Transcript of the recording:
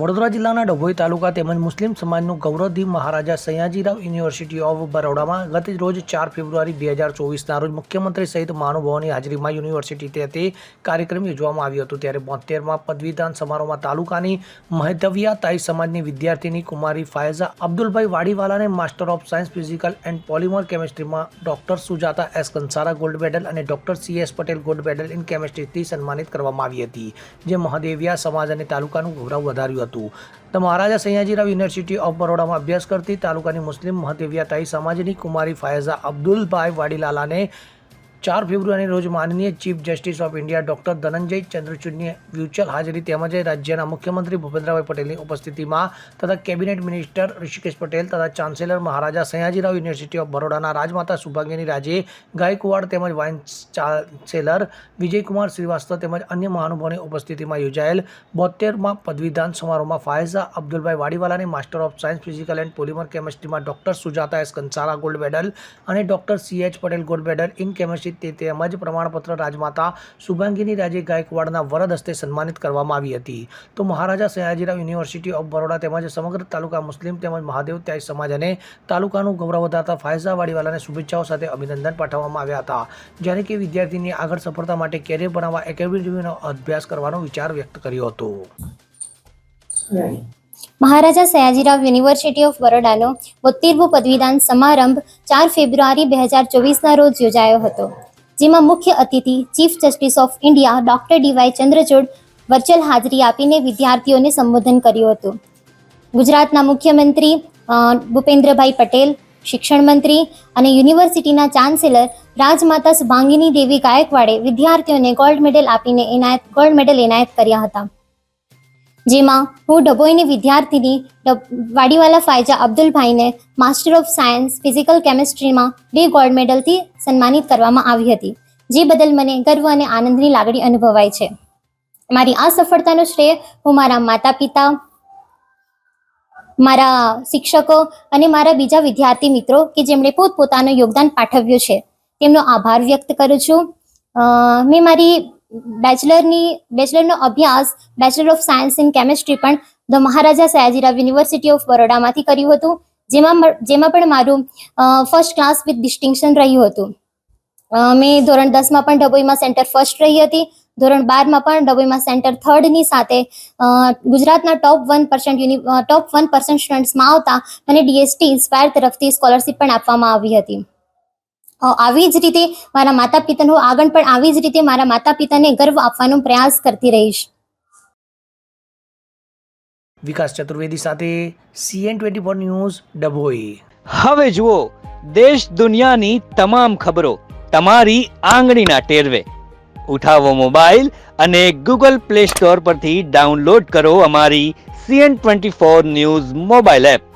વડોદરા જિલ્લાના ડભોઈ તાલુકા તેમજ મુસ્લિમ સમાજનું ગૌરવથી મહારાજા સયાજીરાવ યુનિવર્સિટી ઓફ બરોડામાં ગત રોજ ચાર ફેબ્રુઆરી બે હજાર ચોવીસના રોજ મુખ્યમંત્રી સહિત મહાનુભાવોની હાજરીમાં યુનિવર્સિટી તે કાર્યક્રમ યોજવામાં આવ્યો હતો. ત્યારે બોતેરમાં પદવીદાન સમારોહમાં તાલુકાની મહેદવિયા તાઈ સમાજની વિદ્યાર્થીની કુમારી ફાયઝા, Abdulbhai વાડીવાલાને master of science physical and polymer કેમિસ્ટ્રીમાં doctor Sujata S Kansara gold medal અને doctor C S Patel gold medal in કેમિસ્ટ્રીથી સન્માનિત કરવામાં આવી હતી. જે મહાદેવિયા સમાજ અને તાલુકાનું ગૌરવ વધાર્યું હતું. તો મહારાજા સયાજીરાવ યુનિવર્સિટી ઓફ બરોડામાં અભ્યાસ કરતી તાલુકાની મુસ્લિમ મહાદેવિયા તાઈ સમાજની કુમારી ફાયઝા અબ્દુલભાઈ વાડીલાલાને ચાર ફેબ્રુઆરી રોજ માનનીય chief justice of India doctor Dhananjaya ચંદ્રચૂડની વ્યુચ્યુઅલ હાજરી તેમજ રાજ્યના મુખ્યમંત્રી ભૂપેન્દ્રભાઈ પટેલની ઉપસ્થિતિમાં તથા કેબિનેટ મિનિસ્ટર ઋષિકેશ પટેલ તથા chancellor Maharaja Sayajirao university of બરોડાના રાજમાતા સુભાગ્યની રાજે ગાયકવાડ તેમજ વાઇસ ચાન્સેલર વિજયકુમાર શ્રીવાસ્તવ તેમજ અન્ય મહાનુભાવોની ઉપસ્થિતિમાં યોજાયેલ બોતેરમાં પદવીદાન સમારોહમાં ફાયઝા Abdulbhai વાડીવાલાને master of science, physical and polymer કેમિસ્ટ્રીમાં doctor Sujata S Kansara gold medal અને doctor C H Patel gold medal in chemistry તે તેમજ પ્રમાણપત્ર રાજમાતા શુભાંગીની રાજે ગાયકવાડના વરદ હસ્તે સન્માનિત કરવામાં આવી હતી. તો મહારાજા સયાજીરાવ યુનિવર્સિટી ઓફ બરોડા તેમજ સમગ્ર તાલુકા મુસ્લિમ તેમજ મહાદેવ ત્યાય સમાજ અને તાલુકાનું ગૌરવ વધારતા ફાયઝા વાડીવાલાને શુભેચ્છાઓ સાથે અભિનંદન પાઠવવામાં આવ્યા હતા. જ્યારે કે વિદ્યાર્થીની આગળ સફળતા માટે કેરિયર બનાવવા એકેડેમીનો અભ્યાસ કરવાનો વિચાર વ્યક્ત કર્યો હતો. મહારાજા સયાજીરાવ યુનિવર્સિટી ઓફ બરોડાનો બોતેરમો પદવીદાન સમારંભ ચાર ફેબ્રુઆરી બે હજાર ચોવીસના રોજ યોજાયો હતો, જેમાં મુખ્ય અતિથિ, chief justice of India doctor D Y Chandrachud virtual હાજરી આપીને વિદ્યાર્થીઓને સંબોધન કર્યું હતું. ગુજરાતના મુખ્યમંત્રી ભૂપેન્દ્રભાઈ પટેલ, શિક્ષણ મંત્રી અને યુનિવર્સિટીના ચાન્સેલર રાજમાતા સુભાંગીની દેવી ગાયકવાડે વિદ્યાર્થીઓને ગોલ્ડ મેડલ આપીને એનાયત, ગોલ્ડ મેડલ એનાયત કર્યા હતા. જેમાં હું ડભોઈની વિદ્યાર્થીની વાડીવાલા ફાયજા અબ્દુલભાઈને માસ્ટર ઓફ સાયન્સ ફિઝિકલ કેમિસ્ટ્રીમાં બે ગોલ્ડ મેડલથી સન્માનિત કરવામાં આવી હતી, જે બદલ મને ગર્વ અને આનંદની લાગણી અનુભવાય છે. મારી આ સફળતાનો શ્રેય હું મારા માતા પિતા મારા શિક્ષકો અને મારા બીજા વિદ્યાર્થી મિત્રો કે જેમણે પોતપોતાનું યોગદાન પાઠવ્યું છે, તેમનો આભાર વ્યક્ત કરું છું. મેં મારી બેચલરની બેચલરનો અભ્યાસ bachelor of science in chemistry પણ the Maharaja Sayajirao university of બરોડામાંથી કર્યું હતું. જેમાં જેમાં પણ મારું ફર્સ્ટ ક્લાસ વિથ ડિસ્ટિંક્શન રહ્યું હતું. મેં ધોરણ દસમાં પણ ડભોઈમાં સેન્ટર ફર્સ્ટ રહી હતી. ધોરણ બારમાં પણ ડભોઈમાં સેન્ટર થર્ડની સાથે ગુજરાતના top one percent uni top one percent સ્ટુડન્ટ્સમાં આવતા મને ડીએસટી ઇન્સ્પાયર તરફથી સ્કોલરશિપ પણ આપવામાં આવી હતી. આવી જ રીતે મારા માતા પિતાનો આગળ પણ આવી જ રીતે મારા માતા પિતાને ગર્વ આપવાનો પ્રયાસ કરતી રહીશ. વિકાસ ચતુર્વેદી સાથે C N twenty four news Dabhoi. હવે જુઓ દેશ દુનિયાની તમામ ખબરો તમારી આંગળીના ટેરવે. ઉઠાવો મોબાઈલ અને ગૂગલ પ્લે સ્ટોર પરથી ડાઉનલોડ કરો અમારી C N twenty four news mobile app.